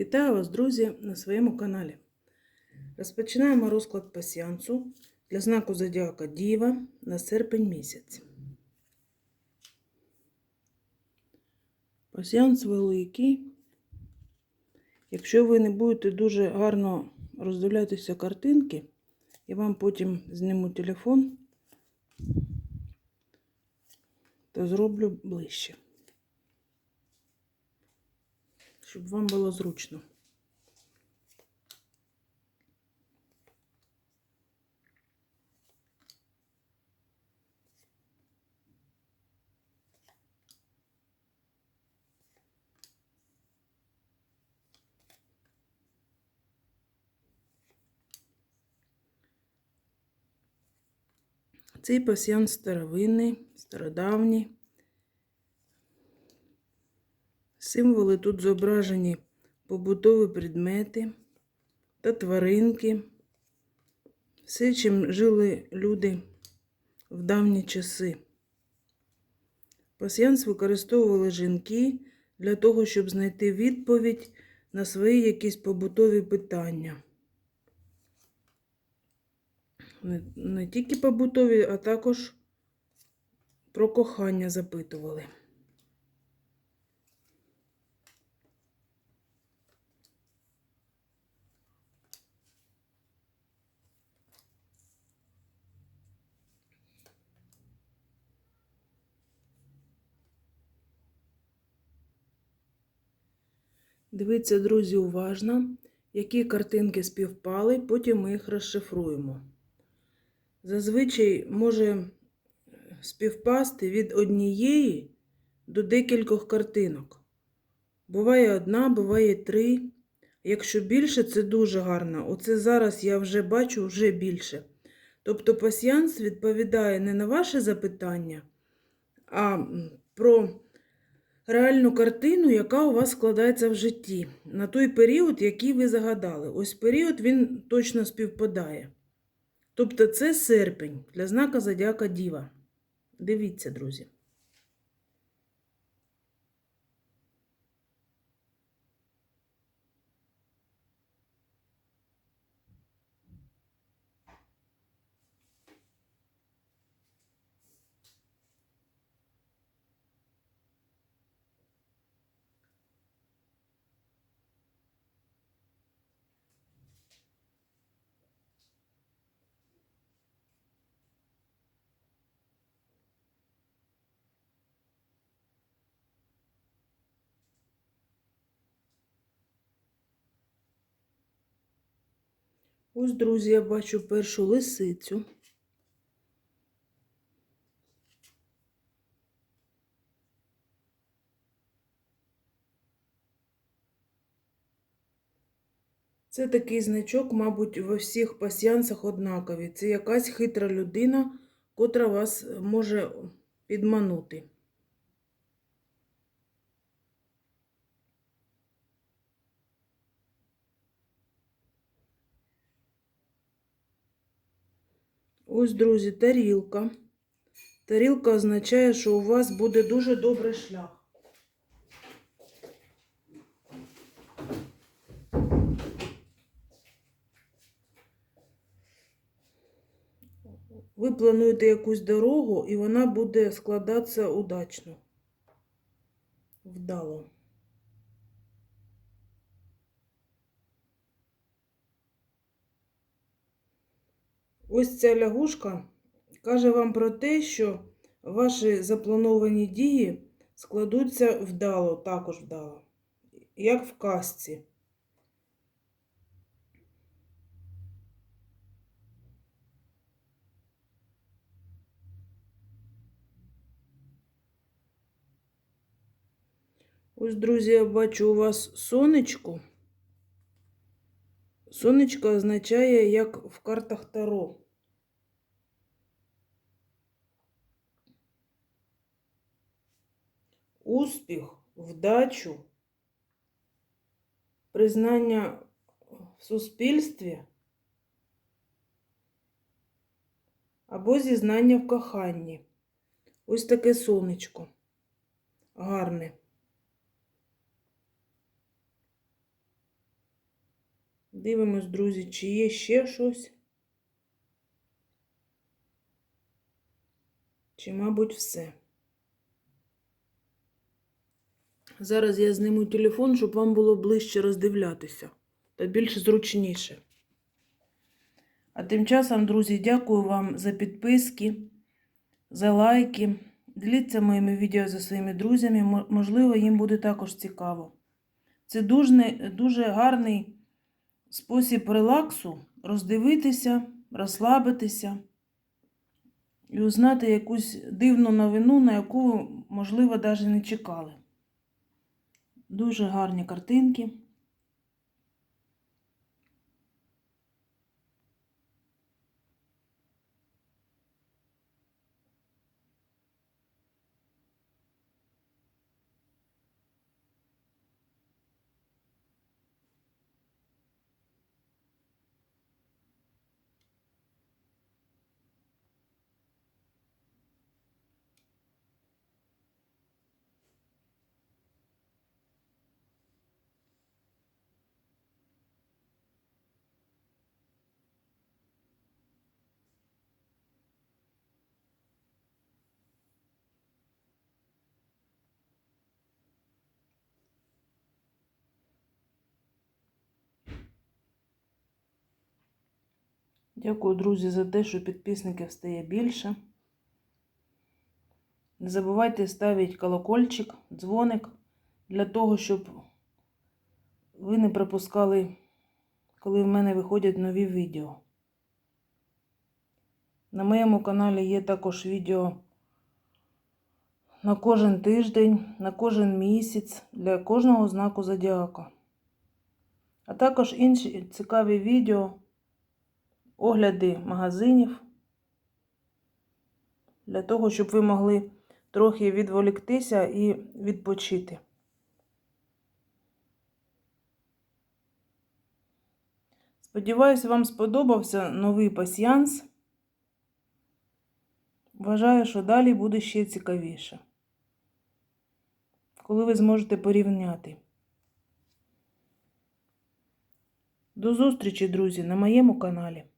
Вітаю вас, друзі, на своєму каналі. Розпочинаємо розклад пасіансу для знаку Зодіака Діва на серпень місяць. Пасіанс великий. Якщо ви не будете дуже гарно роздивлятися картинки, я вам потім зніму телефон та зроблю ближче. Щоб вам було зручно. Цей пасіян старовинний, стародавній. Символи тут зображені побутові предмети та тваринки. Все, чим жили люди в давні часи. Пасіянс використовували жінки для того, щоб знайти відповідь на свої якісь побутові питання. Не тільки побутові, а також про кохання запитували. Дивіться, друзі, уважно, які картинки співпали, потім ми їх розшифруємо. Зазвичай може співпасти від однієї до декількох картинок. Буває одна, буває три. Якщо більше, це дуже гарно. Оце зараз я вже бачу вже більше. Тобто пасіянс відповідає не на ваше запитання, а про реальну картину, яка у вас складається в житті, на той період, який ви загадали. Ось період він точно співпадає. Тобто це серпень для знака Зодіака Діва. Дивіться, друзі. Ось, друзі, я бачу першу лисицю. Це такий значок, мабуть, во всіх пасіянсах однакові. Це якась хитра людина, котра вас може підманути. Ось, друзі, тарілка. Тарілка означає, що у вас буде дуже добрий шлях. Ви плануєте якусь дорогу, і вона буде складатися удачно, вдало. Ось ця лягушка каже вам про те, що ваші заплановані дії складуться вдало, також вдало, як в казці. Ось, друзі, я бачу у вас сонечко. Сонечко означає, як в картах Таро. Успіх, вдачу, признання в суспільстві або зізнання в коханні. Ось таке сонечко. Гарне. Дивимось, друзі, чи є ще щось. Чи, мабуть, все. Зараз я зниму телефон, щоб вам було ближче роздивлятися та більш зручніше. А тим часом, друзі, дякую вам за підписки, за лайки. Діліться моїми відео зі своїми друзями, можливо, їм буде також цікаво. Це дуже, дуже гарний спосіб релаксу роздивитися, розслабитися і узнати якусь дивну новину, на яку ви, можливо, навіть не чекали. Дуже гарні картинки. Дякую, друзі, за те, що підписників стає більше. Не забувайте ставити колокольчик, дзвоник для того, щоб ви не пропускали, коли в мене виходять нові відео. На моєму каналі є також відео на кожен тиждень, на кожен місяць для кожного знаку зодіака. А також інші цікаві відео, огляди магазинів для того, щоб ви могли трохи відволіктися і відпочити. Сподіваюсь, вам сподобався новий пасьянс. Вважаю, що далі буде ще цікавіше, коли ви зможете порівняти. До зустрічі, друзі, на моєму каналі.